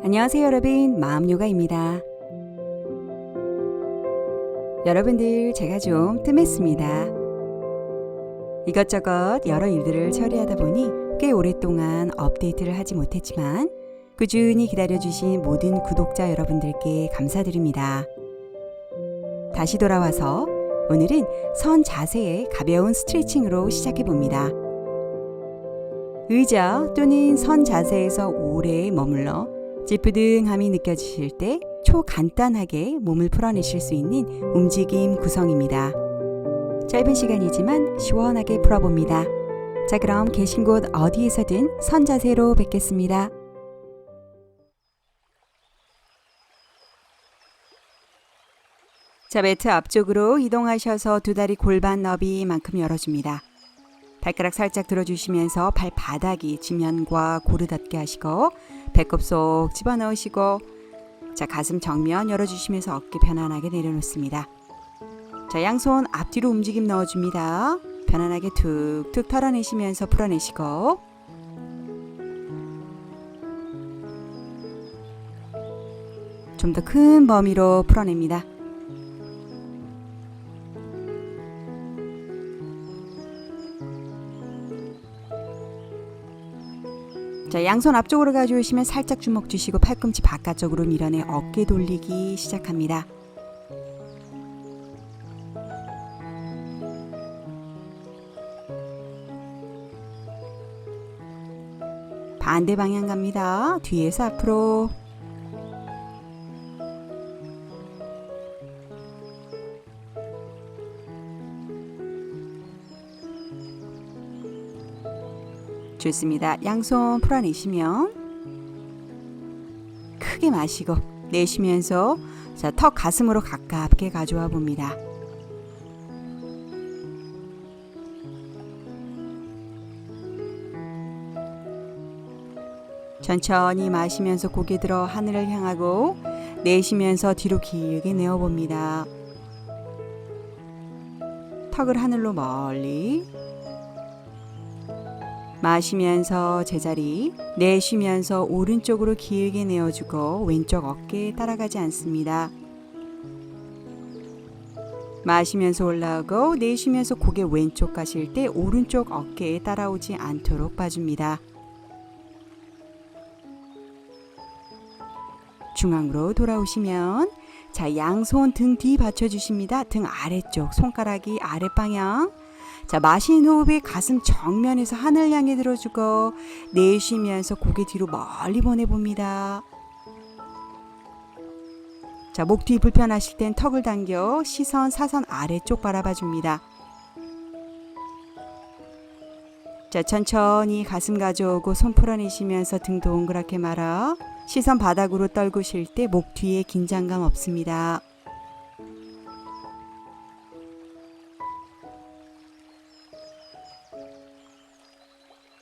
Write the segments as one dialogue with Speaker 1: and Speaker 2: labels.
Speaker 1: 안녕하세요 여러분 마음요가입니다. 여러분들 제가 좀 뜸했습니다. 이것저것 여러 일들을 처리하다 보니 꽤 오랫동안 업데이트를 하지 못했지만 꾸준히 기다려주신 모든 구독자 여러분들께 감사드립니다. 다시 돌아와서 오늘은 선 자세의 가벼운 스트레칭으로 시작해 봅니다. 의자 또는 선 자세에서 오래 머물러 찌뿌둥함이 느껴지실 때 초간단하게 몸을 풀어내실 수 있는 움직임 구성입니다. 짧은 시간이지만 시원하게 풀어봅니다. 자, 그럼 계신 곳 어디에서든 선 자세로 뵙겠습니다. 자, 매트 앞쪽으로 이동하셔서 두 다리 골반 너비만큼 열어줍니다. 발가락 살짝 들어주시면서 발바닥이 지면과 고루 닿게 하시고 배꼽 속 집어넣으시고 자 가슴 정면 열어주시면서 어깨 편안하게 내려놓습니다. 자 양손 앞뒤로 움직임 넣어줍니다. 편안하게 툭툭 털어내시면서 풀어내시고 좀 더 큰 범위로 풀어냅니다. 자, 양손 앞쪽으로 가져오시면 살짝 주먹 주시고 팔꿈치 바깥쪽으로 밀어내 어깨 돌리기 시작합니다. 반대 방향 갑니다. 뒤에서 앞으로. 좋습니다. 양손 풀어내시면 크게 마시고 내쉬면서 자, 턱 가슴으로 가깝게 가져와 봅니다. 천천히 마시면서 고개 들어 하늘을 향하고 내쉬면서 뒤로 길게 내어 봅니다. 턱을 하늘로 멀리 마시면서 제자리, 내쉬면서 오른쪽으로 길게 내어주고 왼쪽 어깨에 따라가지 않습니다. 마시면서 올라오고 내쉬면서 고개 왼쪽 가실 때 오른쪽 어깨에 따라오지 않도록 봐줍니다. 중앙으로 돌아오시면 자 양손 등 뒤 받쳐주십니다. 등 아래쪽 손가락이 아랫 방향 자, 마신 호흡에 가슴 정면에서 하늘 향해 들어주고 내쉬면서 고개 뒤로 멀리 보내봅니다. 자, 목 뒤 불편하실 땐 턱을 당겨 시선 사선 아래쪽 바라봐 줍니다. 자, 천천히 가슴 가져오고 손 풀어내시면서 등 동그랗게 말아 시선 바닥으로 떨구실 때 목 뒤에 긴장감 없습니다.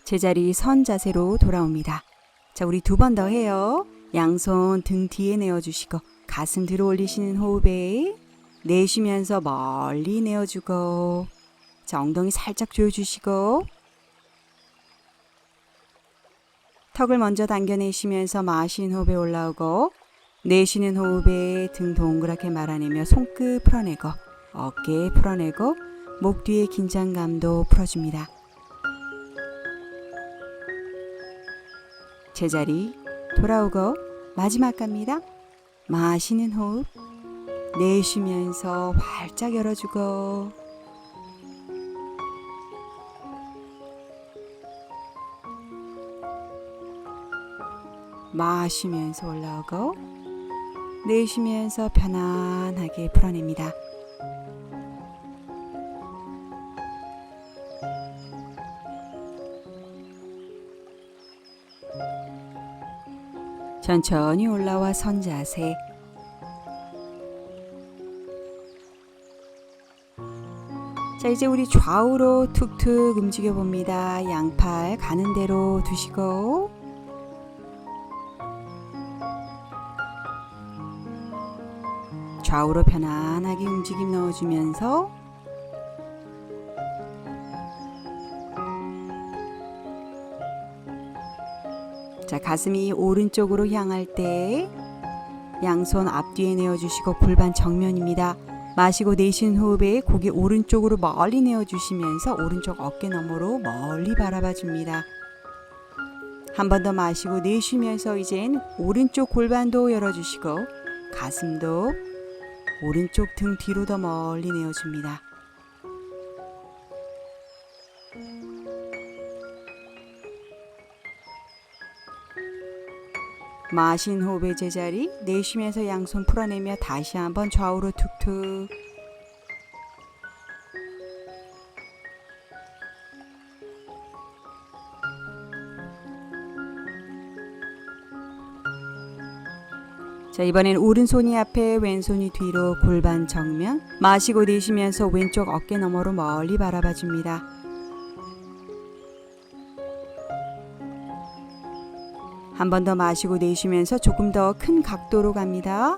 Speaker 1: 제자리 선 자세로 돌아옵니다. 자, 우리 두 번 더 해요. 양손 등 뒤에 내어주시고 가슴 들어 올리시는 호흡에 내쉬면서 멀리 내어주고 자, 엉덩이 살짝 조여주시고 턱을 먼저 당겨내시면서 마신 호흡에 올라오고 내쉬는 호흡에 등 동그랗게 말아내며 손끝 풀어내고 어깨 풀어내고 목 뒤에 긴장감도 풀어줍니다. 제자리 돌아오고 마지막 갑니다. 마시는 호흡 내쉬면서 활짝 열어주고 마시면서 올라오고 내쉬면서 편안하게 풀어냅니다. 천천히 올라와 선 자세. 자, 이제 우리 좌우로 툭툭 움직여 봅니다. 양팔 가는 대로 두시고. 좌우로 편안하게 움직임 넣어주면서 자, 가슴이 오른쪽으로 향할 때 양손 앞뒤에 내어주시고 골반 정면입니다. 마시고 내쉬는 호흡에 고개 오른쪽으로 멀리 내어주시면서 오른쪽 어깨 너머로 멀리 바라봐 줍니다. 한 번 더 마시고 내쉬면서 이젠 오른쪽 골반도 열어주시고 가슴도 오른쪽 등 뒤로 더 멀리 내어줍니다. 마신 호흡의 제자리 내쉬면서 양손 풀어내며 다시 한번 좌우로 툭툭 자 이번엔 오른손이 앞에 왼손이 뒤로 골반 정면 마시고 내쉬면서 왼쪽 어깨 너머로 멀리 바라봐 줍니다. 한 번 더 마시고 내쉬면서 조금 더 큰 각도로 갑니다.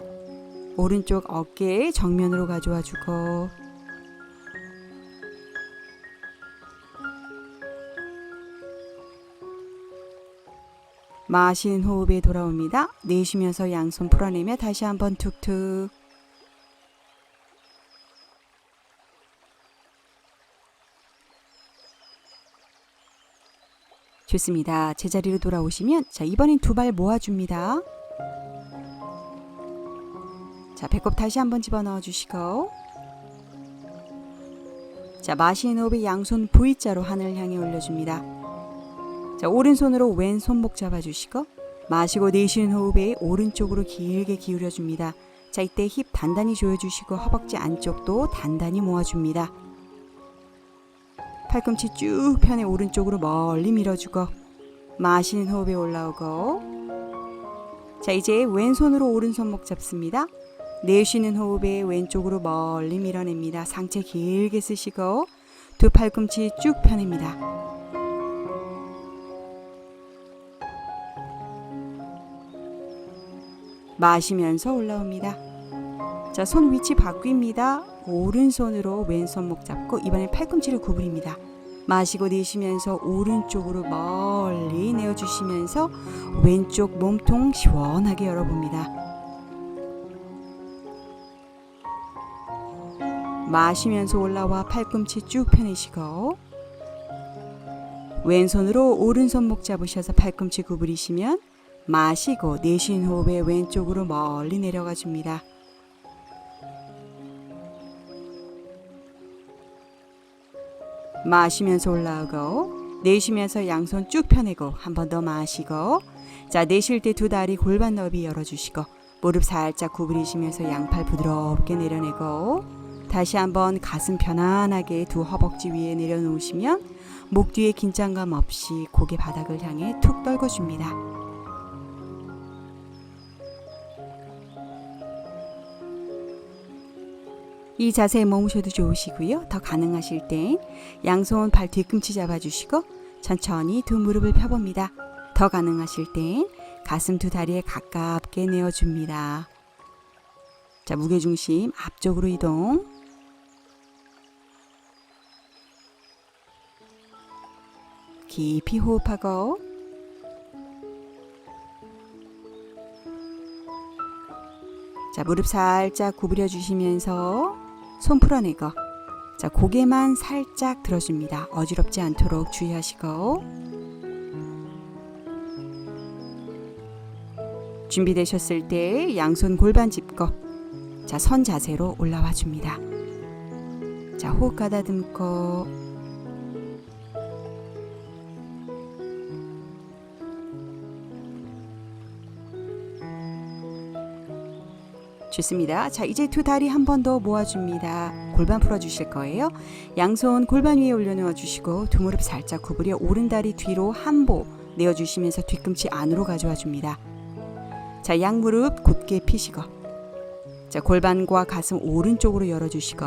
Speaker 1: 오른쪽 어깨 정면으로 가져와 주고 마신 호흡에 돌아옵니다. 내쉬면서 양손 풀어내며 다시 한번 툭툭 좋습니다. 제자리로 돌아오시면 자 이번엔 두 발 모아줍니다. 자 배꼽 다시 한번 집어넣어 주시고 자 마시는 호흡에 양손 V자로 하늘 향해 올려줍니다. 자 오른손으로 왼 손목 잡아주시고 마시고 내쉬는 호흡에 오른쪽으로 길게 기울여줍니다. 자 이때 힙 단단히 조여주시고 허벅지 안쪽도 단단히 모아줍니다. 팔꿈치 쭉 펴내 오른쪽으로 멀리 밀어주고 마시는 호흡에 올라오고 자 이제 왼손으로 오른손목 잡습니다. 내쉬는 호흡에 왼쪽으로 멀리 밀어냅니다. 상체 길게 쓰시고 두 팔꿈치 쭉 펴냅니다. 마시면서 올라옵니다. 자, 손 위치 바뀝니다. 오른손으로 왼손 목 잡고 이번엔 팔꿈치를 구부립니다. 마시고 내쉬면서 오른쪽으로 멀리 내어주시면서 왼쪽 몸통 시원하게 열어봅니다. 마시면서 올라와 팔꿈치 쭉 펴내시고 왼손으로 오른손 목 잡으셔서 팔꿈치 구부리시면 마시고 내쉬는 호흡에 왼쪽으로 멀리 내려가 줍니다. 마시면서 올라오고 내쉬면서 양손 쭉 펴내고 한 번 더 마시고 자 내쉴 때 두 다리 골반 너비 열어주시고 무릎 살짝 구부리시면서 양팔 부드럽게 내려내고 다시 한번 가슴 편안하게 두 허벅지 위에 내려놓으시면 목 뒤에 긴장감 없이 고개 바닥을 향해 툭 떨궈줍니다. 이 자세에 머무셔도 좋으시고요. 더 가능하실 땐 양손 발 뒤꿈치 잡아주시고 천천히 두 무릎을 펴봅니다. 더 가능하실 땐 가슴 두 다리에 가깝게 내어줍니다. 자, 무게중심 앞쪽으로 이동. 깊이 호흡하고 자, 무릎 살짝 구부려 주시면서 손 풀어내고 자, 고개만 살짝 들어줍니다. 어지럽지 않도록 주의하시고 준비되셨을 때 양손 골반 짚고 자, 선 자세로 올라와 줍니다. 자, 호흡 가다듬고 좋습니다. 자, 이제 두 다리 한 번 더 모아줍니다. 골반 풀어주실 거예요. 양손 골반 위에 올려놓아 주시고 두 무릎 살짝 구부려 오른 다리 뒤로 한보 내어주시면서 뒤꿈치 안으로 가져와 줍니다. 자, 양 무릎 곧게 피시고 자, 골반과 가슴 오른쪽으로 열어주시고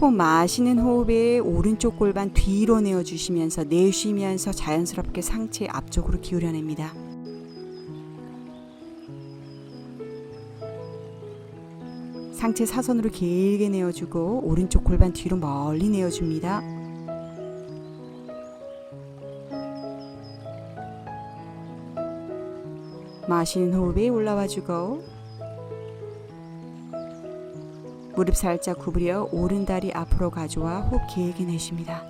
Speaker 1: 호흡 마시는 호흡에 오른쪽 골반 뒤로 내어주시면서 내쉬면서 자연스럽게 상체 앞쪽으로 기울여냅니다. 상체 사선으로 길게 내어주고 오른쪽 골반 뒤로 멀리 내어줍니다. 마시는 호흡에 올라와주고 무릎 살짝 구부려 오른 다리 앞으로 가져와 호흡 길게 내쉽니다.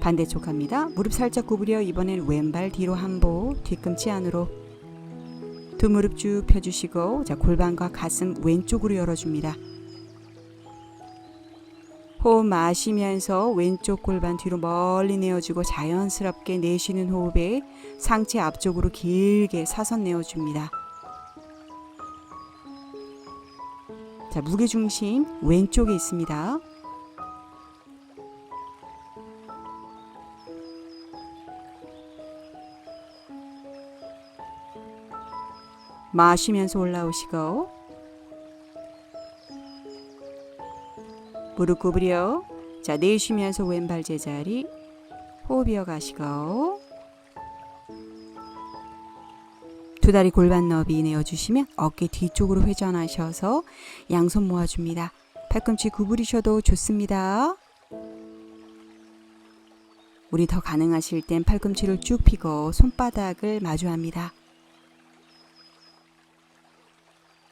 Speaker 1: 반대쪽 합니다. 무릎 살짝 구부려 이번엔 왼발 뒤로 한 보, 뒤꿈치 안으로 두 무릎 쭉 펴주시고 자 골반과 가슴 왼쪽으로 열어줍니다. 호흡 마시면서 왼쪽 골반 뒤로 멀리 내어주고 자연스럽게 내쉬는 호흡에 상체 앞쪽으로 길게 사선 내어줍니다. 자, 무게 중심 왼쪽에 있습니다. 마시면서 올라오시고 무릎 구부려 자 내쉬면서 왼발 제자리 호흡 이어가시고 두 다리 골반 너비 내어주시면 어깨 뒤쪽으로 회전하셔서 양손 모아줍니다. 팔꿈치 구부리셔도 좋습니다. 우리 더 가능하실 땐 팔꿈치를 쭉 펴고 손바닥을 마주합니다.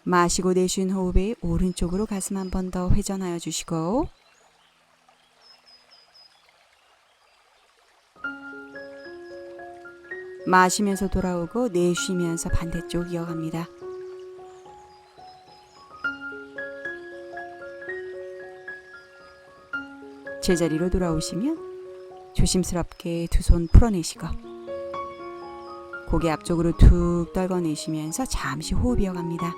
Speaker 1: 마시고 내쉬는 호흡에 오른쪽으로 가슴 한 번 더 회전하여 주시고 마시면서 돌아오고 내쉬면서 반대쪽 이어갑니다. 제자리로 돌아오시면 조심스럽게 두 손 풀어내시고 고개 앞쪽으로 툭 떨궈내시면서 잠시 호흡 이어갑니다.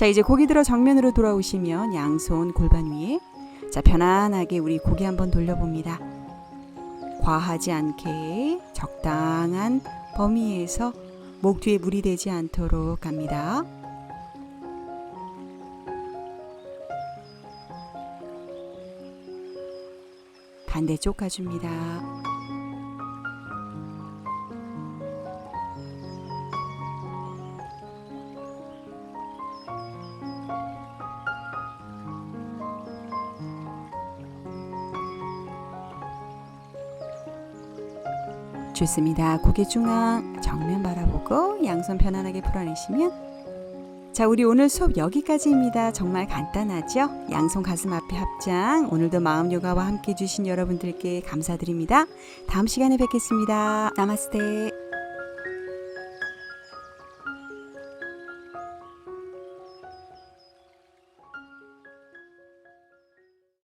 Speaker 1: 자 이제 고개 들어 정면으로 돌아오시면 양손 골반 위에 자 편안하게 우리 고개 한번 돌려봅니다. 과하지 않게 적당한 범위에서 목 뒤에 물이 되지 않도록 갑니다. 반대쪽 가줍니다. 좋습니다. 고개 중앙 정면 바라보고 양손 편안하게 풀어내시면 자, 우리 오늘 수업 여기까지입니다. 정말 간단하죠? 양손 가슴 앞에 합장. 오늘도 마음 요가와 함께 해주신 여러분들께 감사드립니다. 다음 시간에 뵙겠습니다. 나마스테.